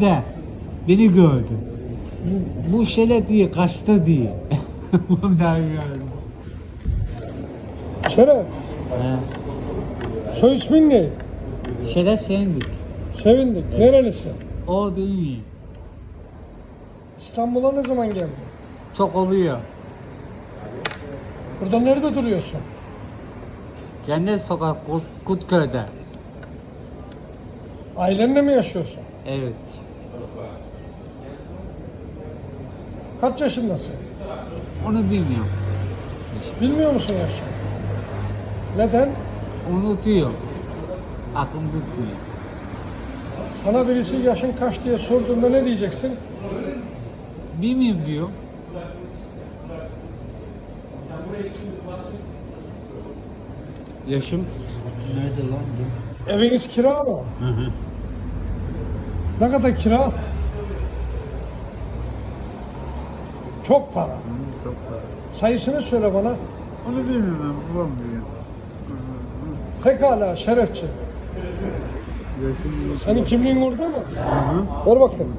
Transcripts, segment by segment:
de beni gördü. Bu, bu şele diye kaçtı diye. Bundan gördüm. Şeref, He. soy ismin ne? Şeref sendik. Sevindik. Nerelisin? O değil. İstanbul'a ne zaman geldin? Çok oluyor. Burada nerede duruyorsun? Cennet Sokak Kut, Kutköy'de. Ailenle mi yaşıyorsun? Evet. Kaç yaşındasın? Onu bilmiyorum. Bilmiyor musun yaşını? Neden? Unutuyor. Aklım tutmuyor. Sana birisi yaşın kaç diye sorduğunda ne diyeceksin? Bilmiyorum diyor. Yaşım nerede lan? Eviniz kira mı? Ne kadar kira? Çok para. Çok var. Sayısını söyle bana. Onu bilmiyorum bulamıyorum. Pekala şerefçi. Senin kimliğin orada mı? Ver bakayım.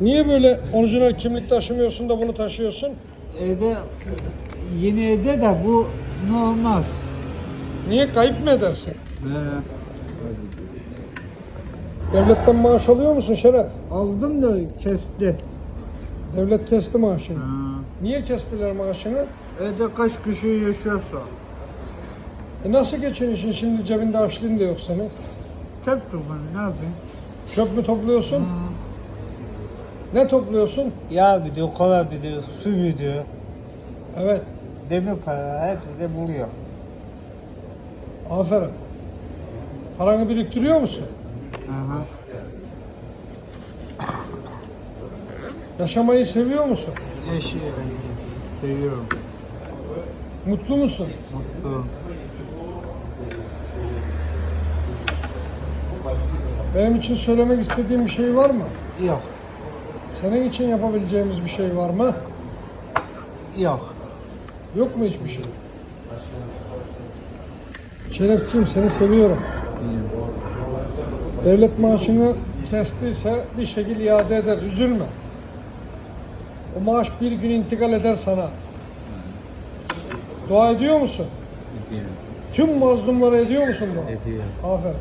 Niye böyle orijinal kimlik taşımıyorsun da bunu taşıyorsun? Evde yeni evde de bu ne olmaz. Niye kayıp mı edersin? He. Devletten maaş alıyor musun Şeref? Aldım da kesti. Devlet kesti maaşını. Ha. Niye kestiler maaşını? Evde kaç kişi yaşıyorsa. E nasıl geçiniyorsun şimdi cebinde açlığın da yok senin? Çöp topladım ne yapayım? Çöp mü topluyorsun? Ne topluyorsun? Ya bir diyor, kola bir diyor, su bir diyor. Evet, Demir para hepsi de buluyor. aferin. Paranı biriktiriyor musun? Aha. Yaşamayı seviyor musun? Yaşıyorum. Seviyorum. Mutlu musun? Mutlu. Benim için söylemek istediğin bir şey var mı? Yok. Senin için yapabileceğimiz bir şey var mı? Yok. Yok mu hiçbir şey? Şerefciğim seni seviyorum. Devlet maaşını kestiyse bir şekilde iade eder. Üzülme. O maaş bir gün intikal eder sana. Dua ediyor musun? Ediyorum. Tüm mazlumlara ediyor musun dua? Ediyorum. Aferin.